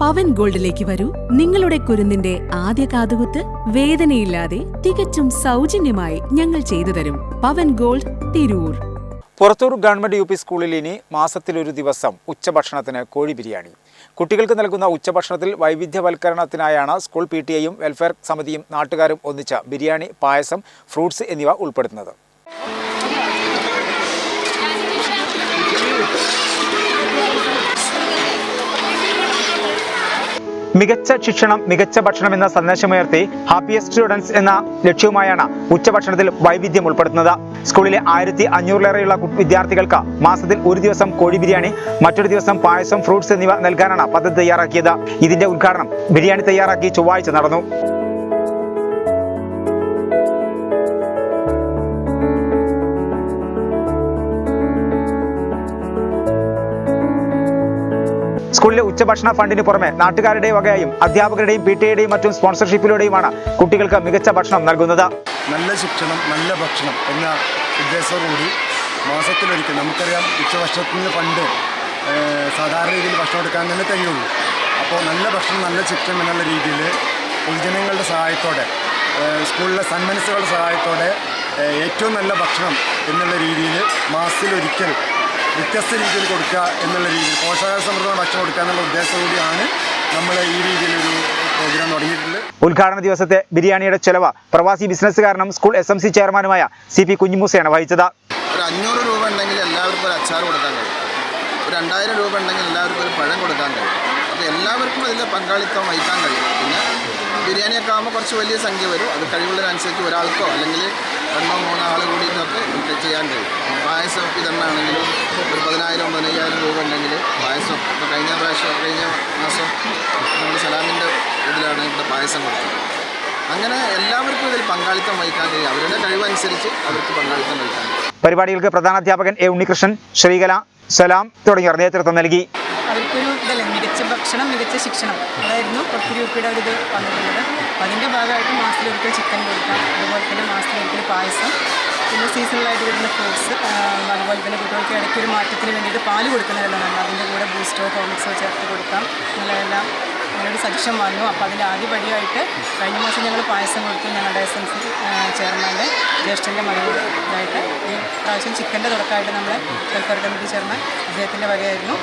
പവൻ ഗോൾഡിലേക്ക് വരൂ. നിങ്ങളുടെ കുരുന്നിന്റെ ആദ്യ കാതുകുത്ത് വേദനയില്ലാതെ തികച്ചും സൗജന്യമായി ഞങ്ങൾ ചെയ്തു തരും. Pavan gold Tirur. Purathur government U P സ്കൂളിൽ ഇനി മാസത്തിലൊരു ദിവസം ഉച്ചഭക്ഷണത്തിന് കോഴി ബിരിയാണി. കുട്ടികൾക്ക് നൽകുന്ന ഉച്ചഭക്ഷണത്തിൽ വൈവിധ്യവൽക്കരണത്തിനായാണ് സ്കൂൾ പി ടി വെൽഫെയർ സമിതിയും നാട്ടുകാരും ഒന്നിച്ച ബിരിയാണി പായസം ഫ്രൂട്ട്സ് എന്നിവ ഉൾപ്പെടുത്തുന്നത്. മികച്ച ശിക്ഷണം മികച്ച ഭക്ഷണം എന്ന സന്ദേശമുയർത്തി ഹാപ്പിയസ്റ്റ് സ്റ്റുഡൻസ് എന്ന ലക്ഷ്യവുമായാണ് ഉച്ചഭക്ഷണത്തിൽ വൈവിധ്യം ഉൾപ്പെടുത്തുന്നത്. സ്കൂളിലെ ആയിരത്തി അഞ്ഞൂറിലേറെയുള്ള വിദ്യാർത്ഥികൾക്ക് മാസത്തിൽ ഒരു ദിവസം കോഴി ബിരിയാണി മറ്റൊരു ദിവസം പായസം ഫ്രൂട്ട്സ് എന്നിവ നൽകാനാണ് പദ്ധതി തയ്യാറാക്കിയത്. ഇതിന്റെ ഉദ്ഘാടനം ബിരിയാണി തയ്യാറാക്കി ചൊവ്വാഴ്ച നടന്നു. സ്കൂളിലെ ഉച്ചഭക്ഷണ ഫണ്ടിന് പുറമെ നാട്ടുകാരുടെ വകയായും അധ്യാപകരുടെയും പി ടി മറ്റും സ്പോൺസർഷിപ്പിലൂടെയുമാണ് കുട്ടികൾക്ക് മികച്ച ഭക്ഷണം നൽകുന്നത്. നല്ല ശിക്ഷണം നല്ല ഭക്ഷണം എന്ന ഉദ്ദേശത്തോടുകൂടി മാസത്തിലൊരിക്കൽ നമുക്കറിയാം ഉച്ചഭക്ഷണത്തിന് ഫണ്ട് സാധാരണ രീതിയിൽ ഭക്ഷണം എടുക്കാൻ തന്നെ കഴിയുള്ളൂ. അപ്പോൾ നല്ല ഭക്ഷണം നല്ല ശിക്ഷണം എന്നുള്ള രീതിയിൽ പൊതുജനങ്ങളുടെ സഹായത്തോടെ സ്കൂളിലെ സന്മനസ്സുകളുടെ സഹായത്തോടെ ഏറ്റവും നല്ല ഭക്ഷണം എന്നുള്ള രീതിയിൽ മാസത്തിലൊരിക്കൽ വ്യത്യസ്ത രീതിയിൽ കൊടുക്കുക എന്നുള്ള രീതിയിൽ പോഷകാഹാര സമൃദ്ധമായ ഭക്ഷണം കൊടുക്കുക എന്നുള്ള ഉദ്ദേശത്തോടെയാണ് നമ്മൾ ഈ രീതിയിലൊരു പ്രോഗ്രാം തുടങ്ങിയിട്ടുള്ളത്. ഉദ്ഘാടന ദിവസത്തെ ബിരിയാണിയുടെ ചെലവ് പ്രവാസി ബിസിനസ് കാരണം സ്കൂൾ എസ് എം സി ചെയർമാനുമായ സി പി കുഞ്ഞിമൂസയാണ് വഹിച്ചത്. ഒരു അഞ്ഞൂറ് രൂപ ഉണ്ടെങ്കിൽ എല്ലാവർക്കും ഒരു അച്ചാർ കൊടുക്കാൻ കഴിയും. ഒരു രണ്ടായിരം രൂപ ഉണ്ടെങ്കിൽ എല്ലാവർക്കും ഒരു പഴം കൊടുക്കാൻ കഴിയും. അപ്പോൾ എല്ലാവർക്കും അതിന്റെ പങ്കാളിത്തം വഹിക്കാൻ കഴിയും. പിന്നെ ബിരിയാണിയൊക്കെ ആകുമ്പോൾ കുറച്ച് വലിയ സംഖ്യ വരും. അത് കഴിവുള്ളതിനനുസരിച്ച് ഒരാൾക്കോ അല്ലെങ്കിൽ രണ്ടോ മൂന്നോ ആൾ കൂടി നമുക്ക് ചെയ്യാൻ കഴിയും. പായസം വിതരണമാണെങ്കിലും ഒരു പതിനായിരം പതിനയ്യായിരം രൂപ ഉണ്ടെങ്കിൽ പായസം. ഇപ്പോൾ കഴിഞ്ഞ പ്രാവശ്യം കഴിഞ്ഞ മാസം നമ്മൾ സലാമിന്റെ ഇതിലാണ് ഇവിടെ പായസം കൊടുത്തത്. അങ്ങനെ എല്ലാവർക്കും ഇതിൽ പങ്കാളിത്തം വഹിക്കാൻ കഴിയും. അവരുടെ കഴിവനുസരിച്ച് അവർക്ക് പങ്കാളിത്തം വഹിക്കാൻ പരിപാടികൾക്ക് പ്രധാനാധ്യാപകൻ എ ഉണ്ണികൃഷ്ണൻ ശ്രീകല സലാം തുടങ്ങിയവർ നേതൃത്വം നൽകി. അവർക്കൊരു ഇതല്ലേ മികച്ച ഭക്ഷണം മികച്ച ശിക്ഷണം. അതായിരുന്നു പത്ത് രൂപയുടെ ഒരു ഇത് വന്നിട്ടുള്ളത്. അതിന്റെ ഭാഗമായിട്ട് മാസത്തിലൊരിക്കൽ ചിക്കൻ കൊടുക്കാം. അതുപോലെ തന്നെ മാസത്തിലൊരിക്കൽ പായസം. പിന്നെ സീസണലായിട്ട് വരുന്ന ഫ്രൂട്ട്സ് അതുപോലെ തന്നെ കുട്ടികൾക്ക് ഇടയ്ക്ക് ഒരു മാറ്റത്തിന് വേണ്ടിയിട്ട് പാൽ കൊടുക്കുന്നതല്ല നമ്മൾ അതിന്റെ കൂടെ ബൂസ്റ്റോ കോമിക്സോ ചേർത്ത് കൊടുക്കാം. അങ്ങനെയെല്ലാം ഞങ്ങളൊരു സജഷൻ വന്നു. അപ്പോൾ അതിന്റെ ആദ്യപടിയായിട്ട് കഴിഞ്ഞ മാസം ഞങ്ങൾ പായസം കൊടുത്തു. ഞങ്ങളുടെ എസ് എൻ സി ചെയർമാന്റെ ജ്യേഷ്ഠന്റെ മകളുടെ ഇതായിട്ട്. ഈ പ്രാവശ്യം ചിക്കന്റെ തുടക്കമായിട്ട് നമ്മൾ വെൽഫെയർ കമ്മിറ്റി ചെയർമാൻ അദ്ദേഹത്തിന്റെ വകയായിരുന്നു.